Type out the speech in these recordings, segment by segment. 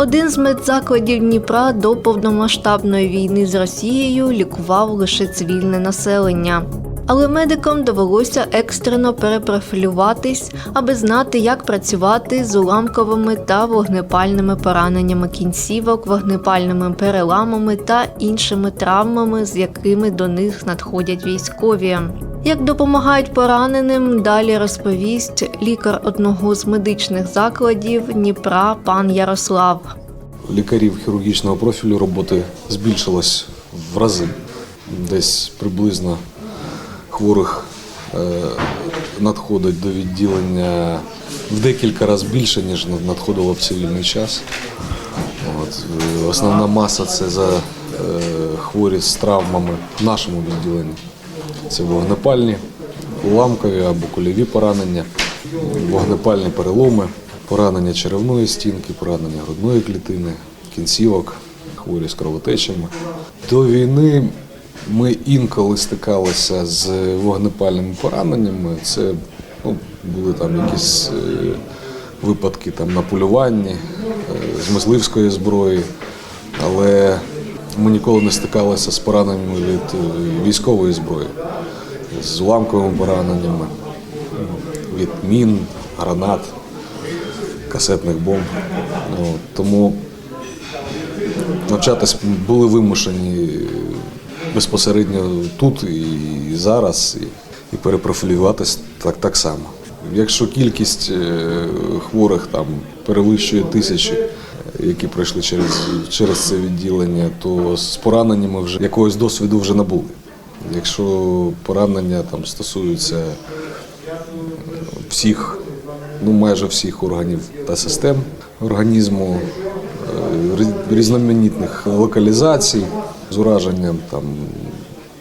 Один з медзакладів Дніпра до повномасштабної війни з Росією лікував лише цивільне населення. Але медикам довелося екстрено перепрофілюватись, аби знати, як працювати з уламковими та вогнепальними пораненнями кінцівок, вогнепальними переламами та іншими травмами, з якими до них надходять військові. Як допомагають пораненим, далі розповість лікар одного з медичних закладів Дніпра пан Ярослав. Лікарів хірургічного профілю роботи збільшилось в рази. Десь приблизно хворих е, надходить до відділення в декілька разів більше, ніж надходило в цивільний час. От, е, основна маса це за е, хворі з травмами в нашому відділенні. Це вогнепальні, уламкові або кульові поранення, вогнепальні переломи, поранення черевної стінки, поранення грудної клітини, кінцівок, хворі з кровотечами. До війни ми інколи стикалися з вогнепальними пораненнями. Це ну, були там якісь е, випадки там, на полюванні е, з мисливської зброї, але ми ніколи не стикалися з пораненнями від е, військової зброї, з уламковими пораненнями, від мін, гранат, касетних бомб. Ну, тому навчатись були вимушені безпосередньо тут і зараз, і, перепрофілюватись так, так само. Якщо кількість е, хворих там перевищує тисячі, які пройшли через, через це відділення, то з пораненнями вже якогось досвіду вже набули. Якщо поранення там стосуються всіх, ну майже всіх органів та систем організму, е, різноманітних локалізацій з ураженням там,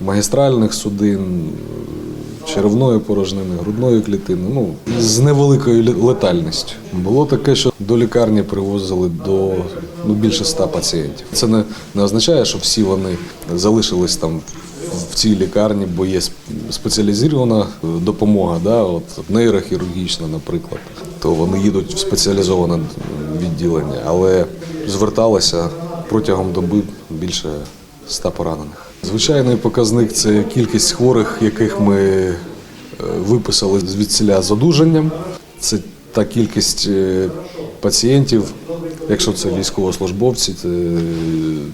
магістральних судин, черевної порожнини, грудної клітини, ну, з невеликою летальністю. Було таке, що до лікарні привозили до ну, більше ста пацієнтів. Це не, не означає, що всі вони залишились там в цій лікарні, бо є сп- спеціалізована е, допомога, да, от нейрохірургічна, наприклад, то вони їдуть в спеціалізоване відділення, але зверталися протягом доби більше ста поранених. Звичайний показник це кількість хворих, яких ми е, виписали звідсіля з одужанням. Це та кількість е, пацієнтів, якщо це військовослужбовці, це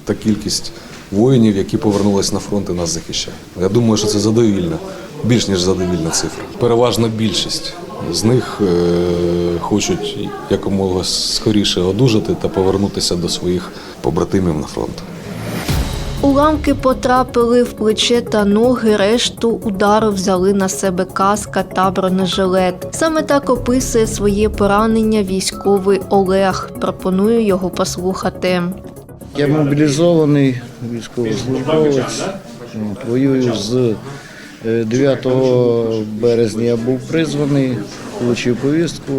та кількість воїнів, які повернулись на фронт і нас захищають. Я думаю, що це задовільна, більш ніж задовільна цифра. Переважна більшість з них е, хочуть якомога скоріше одужати та повернутися до своїх побратимів на фронт. Уламки потрапили в плече та ноги. Решту удару взяли на себе каска та бронежилет. Саме так описує своє поранення військовий Олег. Пропоную його послухати. Я мобілізований військовослужбовець. Воюю з е, 9 березня я був призваний, отримав повістку.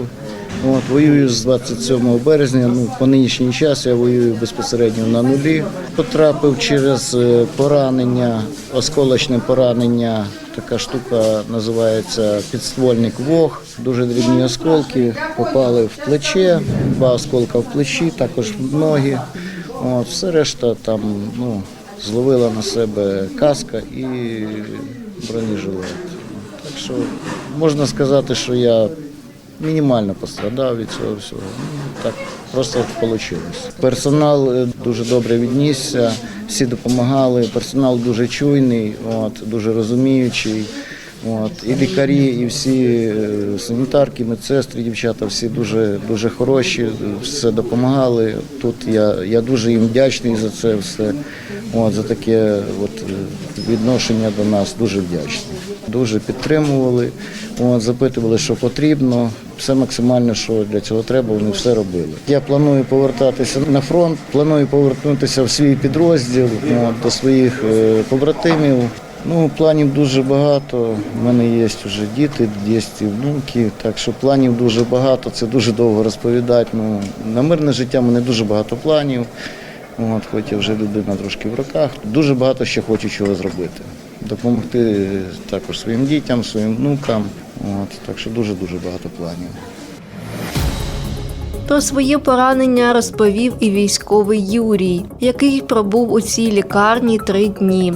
От, воюю з 27 березня. Ну, по нинішній час я воюю безпосередньо на нулі. Потрапив через е, поранення, осколочне поранення. Така штука називається підствольник вог. Дуже дрібні осколки попали в плече, два осколка в плечі, також в ноги. От, все решта там ну, зловила на себе каска і бронежилет. Так що можна сказати, що я мінімально пострадав від цього всього. Ну, так просто вийшло. Персонал е, дуже добре віднісся, всі допомагали. Персонал дуже чуйний, от, дуже розуміючий. От, і лікарі, і всі е, санітарки, медсестри, дівчата, всі дуже, дуже хороші, все допомагали. Тут я, я дуже їм вдячний за це все. От, за таке от, відношення до нас дуже вдячний. Дуже підтримували, от, запитували, що потрібно. Все максимально, що для цього треба, вони все робили. Я планую повертатися на фронт, планую повернутися в свій підрозділ от, до своїх е, побратимів. Ну, планів дуже багато. У мене є вже діти, є і внуки, так що планів дуже багато, це дуже довго розповідати. Ну, на мирне життя в мене дуже багато планів. От, хоч я вже людина трошки в роках. Дуже багато ще хочу чого зробити. Допомогти також своїм дітям, своїм внукам. От, так що дуже-дуже багато планів. Про своє поранення розповів і військовий Юрій, який пробув у цій лікарні три дні.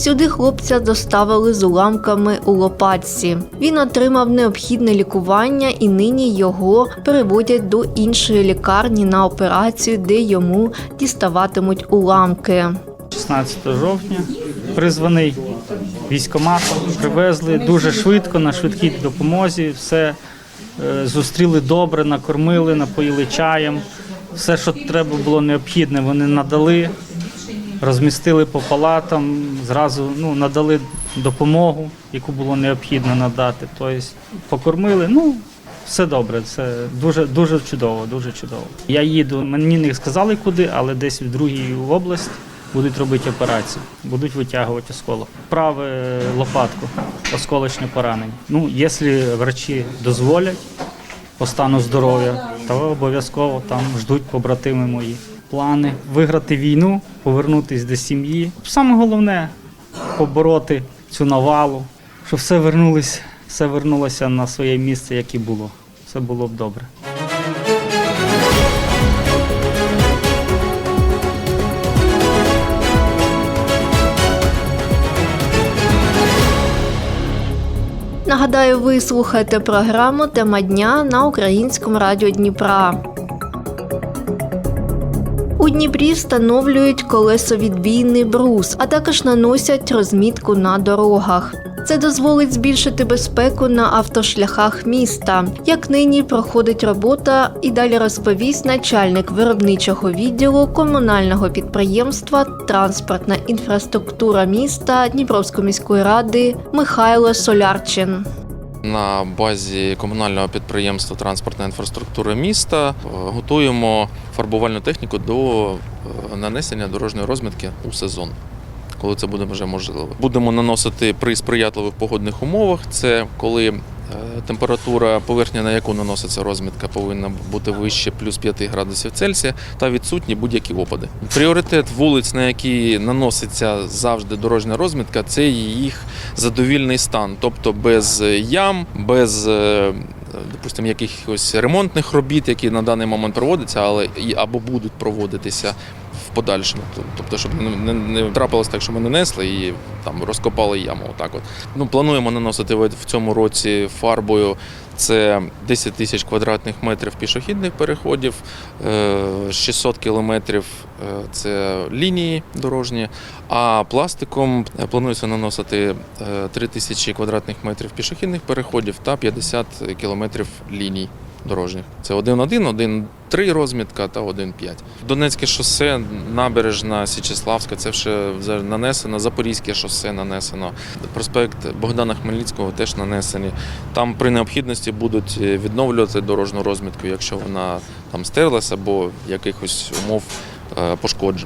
Сюди хлопця доставили з уламками у лопатці. Він отримав необхідне лікування і нині його переводять до іншої лікарні на операцію, де йому діставатимуть уламки. 16 жовтня призваний військоматом, привезли дуже швидко на швидкій допомозі. Все е, зустріли добре, накормили, напоїли чаєм. Все, що треба було необхідне, вони надали, розмістили по палатам, зразу ну, надали допомогу, яку було необхідно надати. Тобто покормили. Ну, все добре, це дуже дуже чудово, дуже чудово. Я їду, мені не сказали куди, але десь в другій область будуть робити операцію, будуть витягувати осколок. Праве лопатку, осколочне поранення. Ну, якщо врачі дозволять по стану здоров'я, то обов'язково там ждуть побратими мої. Плани виграти війну, повернутися до сім'ї. Саме головне побороти цю навалу, щоб все вернулось, все вернулося на своє місце, як і було. Все було б добре. Нагадаю, ви слухаєте програму Тема дня на українському радіо Дніпра. Дніпрі встановлюють колесовідбійний брус, а також наносять розмітку на дорогах. Це дозволить збільшити безпеку на автошляхах міста. Як нині проходить робота, і далі розповість начальник виробничого відділу комунального підприємства Транспортна інфраструктура міста Дніпровської міської ради Михайло Солярчин. На базі комунального підприємства транспортна інфраструктура міста е, готуємо фарбувальну техніку до е, нанесення дорожньої розмітки у сезон. Коли це буде вже можливо, будемо наносити при сприятливих погодних умовах. Це коли температура поверхні, на яку наноситься розмітка, повинна бути вище плюс 5 градусів Цельсія та відсутні будь-які опади. Пріоритет вулиць, на які наноситься завжди дорожня розмітка, це їх задовільний стан, тобто без ям, без е, допустимо, якихось ремонтних робіт, які на даний момент проводяться, але або будуть проводитися подальшому. Тобто, щоб не, не, не трапилось так, що ми нанесли і там розкопали яму. Отак от. Ну, плануємо наносити в цьому році фарбою. Це 10 тисяч квадратних метрів пішохідних переходів, е, 600 кілометрів е, це лінії дорожні, а пластиком е, планується наносити 3 тисячі квадратних метрів пішохідних переходів та 50 кілометрів ліній дорожніх. Це 1-1, 1-3 розмітка та 1-5. Донецьке шосе, набережна Січеславська, це вже вже нанесено, Запорізьке шосе нанесено. Проспект Богдана Хмельницького теж нанесені. Там при необхідності будуть відновлювати дорожню розмітку, якщо вона там стерлася або якихось умов е,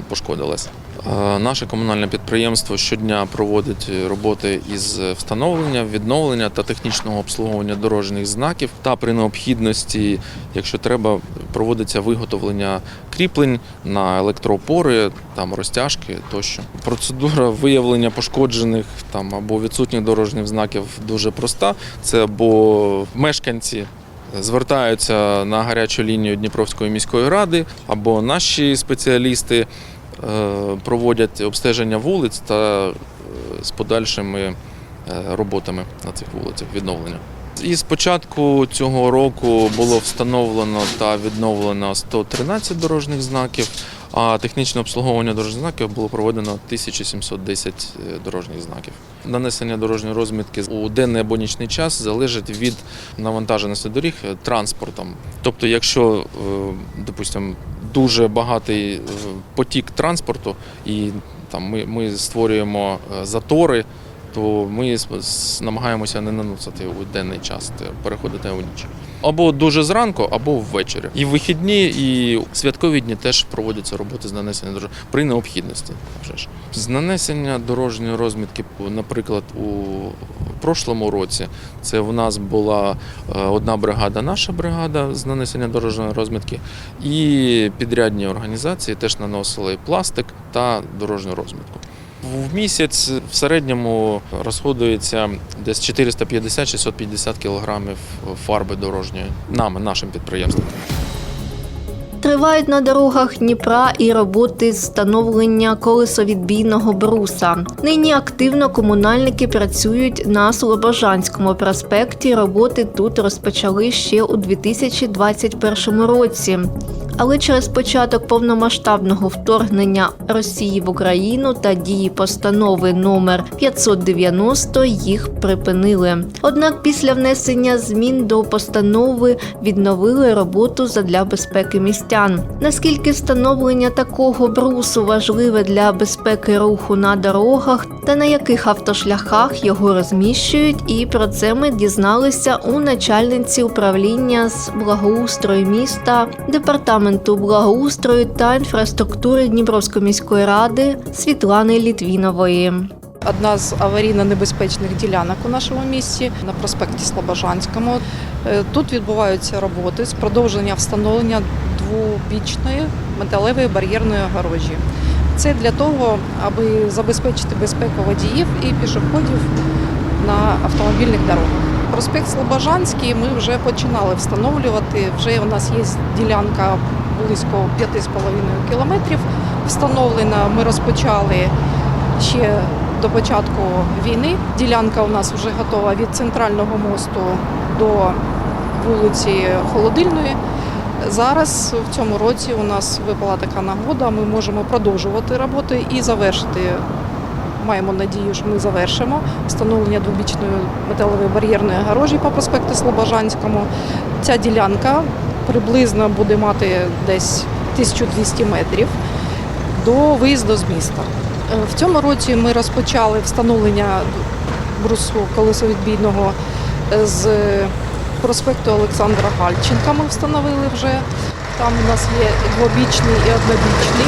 пошкодилась. Е, Наше комунальне підприємство щодня проводить роботи із встановлення, відновлення та технічного обслуговування дорожніх знаків. Та при необхідності, якщо треба, проводиться виготовлення кріплень на електроопори, там розтяжки тощо. Процедура виявлення пошкоджених там або відсутніх дорожніх знаків дуже проста. Це або мешканці звертаються на гарячу лінію Дніпровської міської ради, або наші спеціалісти е, проводять обстеження вулиць та е, з подальшими е, роботами на цих вулицях відновлення. І з початку цього року було встановлено та відновлено 113 дорожніх знаків, а технічне обслуговування дорожніх знаків було проведено 1710 дорожніх знаків. Нанесення дорожньої розмітки у денний або нічний час залежить від навантаженості доріг е, транспортом. Тобто, якщо, е, допустимо, дуже багатий е, потік транспорту і там ми, ми створюємо е, затори то ми намагаємося не наносити у денний час, переходити у ніч. Або дуже зранку, або ввечері. І вихідні, і святкові дні теж проводяться роботи з нанесення дорожньої при необхідності. Вже ж. З нанесення дорожньої розмітки, наприклад, у прошлому році це в нас була е, одна бригада, наша бригада з нанесення дорожньої розмітки, і підрядні організації теж наносили пластик та дорожню розмітку. В місяць в середньому розходується десь 450-650 кілограмів фарби дорожньої нами, нашим підприємством. Тривають на дорогах Дніпра і роботи з встановлення колесовідбійного бруса. Нині активно комунальники працюють на Слобожанському проспекті. Роботи тут розпочали ще у 2021 році. Але через початок повномасштабного вторгнення Росії в Україну та дії постанови номер 590 їх припинили. Однак після внесення змін до постанови відновили роботу задля безпеки містян. Наскільки встановлення такого брусу важливе для безпеки руху на дорогах та на яких автошляхах його розміщують, і про це ми дізналися у начальниці управління з благоустрою міста департаменту благоустрою та інфраструктури Дніпровської міської ради Світлани Літвінової. Одна з аварійно-небезпечних ділянок у нашому місті на проспекті Слобожанському. Е, Тут відбуваються роботи з продовження встановлення двобічної металевої бар'єрної огорожі. Це для того, аби забезпечити безпеку водіїв і пішоходів на автомобільних дорогах. Проспект Слобожанський ми вже починали встановлювати. Вже у нас є ділянка близько 5,5 кілометрів встановлена. Ми розпочали ще до початку війни. Ділянка у нас вже готова від центрального мосту до вулиці Холодильної. Зараз в цьому році у нас випала така нагода. Ми можемо продовжувати роботи і завершити. Маємо надію, що ми завершимо встановлення двобічної металевої бар'єрної огорожі по проспекту Слобожанському. Ця ділянка приблизно буде мати десь 1200 метрів до виїзду з міста. Е, В цьому році ми розпочали встановлення брусу колесовідбійного е, з проспекту Олександра Гальченка. Ми встановили вже. Там у нас є двобічний і однобічний.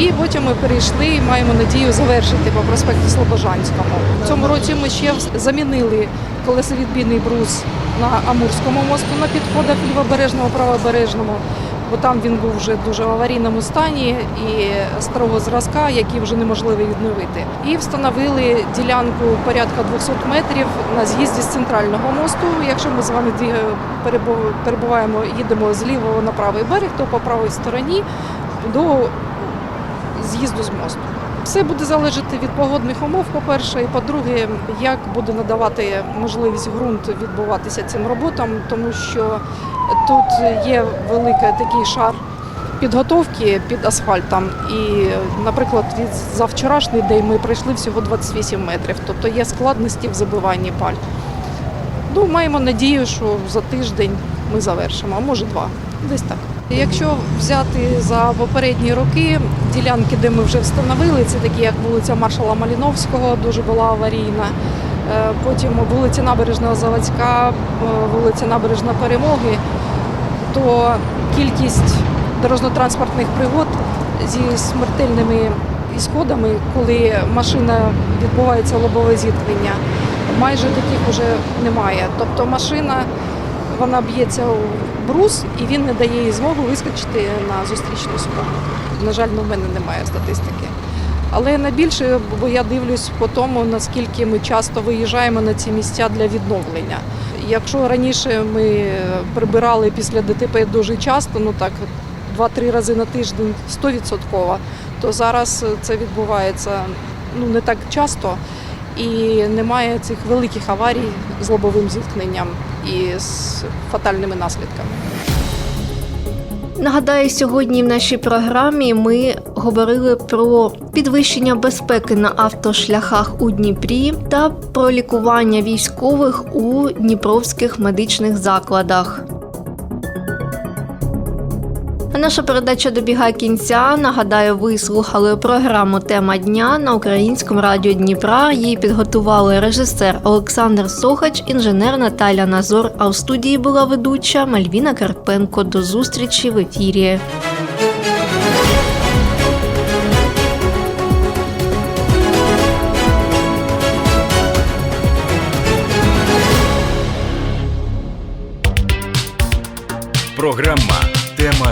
І потім ми перейшли і маємо надію завершити по проспекту Слобожанському. В цьому році ми ще замінили колесовідбійний брус на Амурському мосту на підходах лівобережного правобережному, бо там він був вже дуже в аварійному стані і старого зразка, який вже неможливо відновити. І встановили ділянку порядка 200 метрів на з'їзді з центрального мосту. Якщо ми з вами перебу- перебуваємо, їдемо з лівого на правий берег, то по правій стороні до з'їзду з мосту. Все буде залежати від погодних умов, по-перше, і по-друге, як буде надавати можливість ґрунт відбуватися цим роботам, тому що тут є великий такий шар підготовки під асфальтом. І, наприклад, від за вчорашній день ми пройшли всього 28 метрів, тобто є складності в забиванні паль. Ну, маємо надію, що за тиждень ми завершимо, а може два. Десь так. Якщо взяти за попередні роки ділянки, де ми вже встановили, це такі як вулиця Маршала Маліновського, дуже була аварійна. Е, Потім вулиця Набережного Заводська, е, вулиця Набережна Перемоги, то кількість дорожньо-транспортних пригод зі смертельними ісходами, коли машина відбувається лобове зіткнення, майже таких вже немає. Тобто машина вона б'ється у брус і він не дає їй змогу вискочити на зустрічну смугу. На жаль, ну, в мене немає статистики. Але найбільше, бо я дивлюсь по тому, наскільки ми часто виїжджаємо на ці місця для відновлення. Якщо раніше ми прибирали після ДТП дуже часто, ну так два-три рази на тиждень 100%, то зараз це відбувається ну не так часто і немає цих великих аварій з лобовим зіткненням і з фатальними наслідками. Нагадаю, сьогодні в нашій програмі ми говорили про підвищення безпеки на автошляхах у Дніпрі та про лікування військових у дніпровських медичних закладах. Наша передача добігає кінця. Нагадаю, ви слухали програму Тема дня на українському радіо Дніпра. Її підготували режисер Олександр Сохач, інженер Наталя Назор. А в студії була ведуча Мальвіна Карпенко. До зустрічі в ефірі. Програма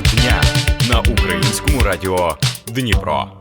Дня на українському радіо Дніпро.